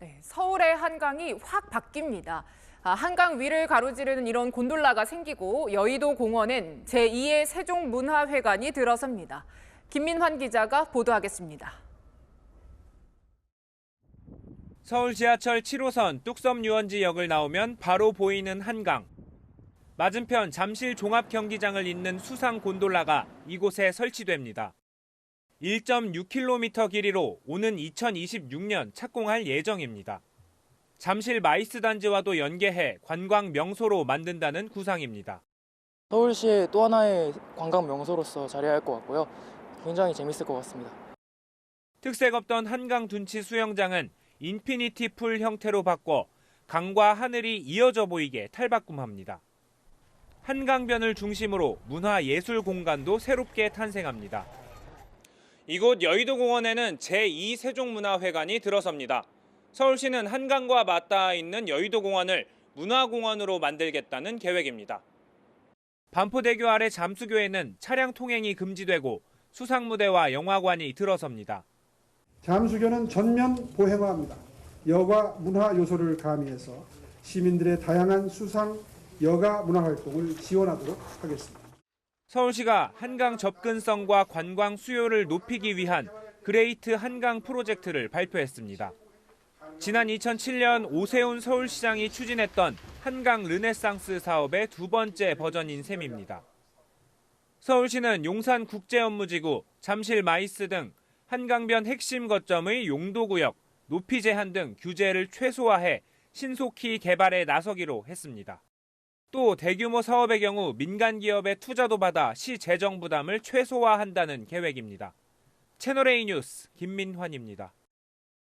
네, 서울의 한강이 확 바뀝니다. 아, 한강 위를 가로지르는 이런 곤돌라가 생기고 여의도 공원엔 제2의 세종문화회관이 들어섭니다. 김민환 기자가 보도하겠습니다. 서울 지하철 7호선 뚝섬 유원지역을 나오면 바로 보이는 한강. 맞은편 잠실 종합 경기장을 잇는 수상 곤돌라가 이곳에 설치됩니다. 1.6km 길이로 오는 2026년 착공할 예정입니다. 잠실 마이스 단지와도 연계해 관광 명소로 만든다는 구상입니다. 서울시의 또 하나의 관광 명소로서 자리할 것 같고요. 굉장히 재밌을 것 같습니다. 특색 없던 한강 둔치 수영장은 인피니티 풀 형태로 바꿔 강과 하늘이 이어져 보이게 탈바꿈합니다. 한강변을 중심으로 문화 예술 공간도 새롭게 탄생합니다. 이곳 여의도 공원에는 제2 세종문화회관이 들어섭니다. 서울시는 한강과 맞닿아 있는 여의도 공원을 문화공원으로 만들겠다는 계획입니다. 반포대교 아래 잠수교에는 차량 통행이 금지되고 수상무대와 영화관이 들어섭니다. 잠수교는 전면 보행화합니다. 여가 문화 요소를 가미해서 시민들의 다양한 수상 여가 문화 활동을 지원하도록 하겠습니다. 서울시가 한강 접근성과 관광 수요를 높이기 위한 그레이트 한강 프로젝트를 발표했습니다. 지난 2007년 오세훈 서울시장이 추진했던 한강 르네상스 사업의 두 번째 버전인 셈입니다. 서울시는 용산 국제업무지구, 잠실 마이스 등 한강변 핵심 거점의 용도구역, 높이 제한 등 규제를 최소화해 신속히 개발에 나서기로 했습니다. 또 대규모 사업의 경우 민간 기업의 투자도 받아 시 재정 부담을 최소화한다는 계획입니다. 채널A 뉴스 김민환입니다.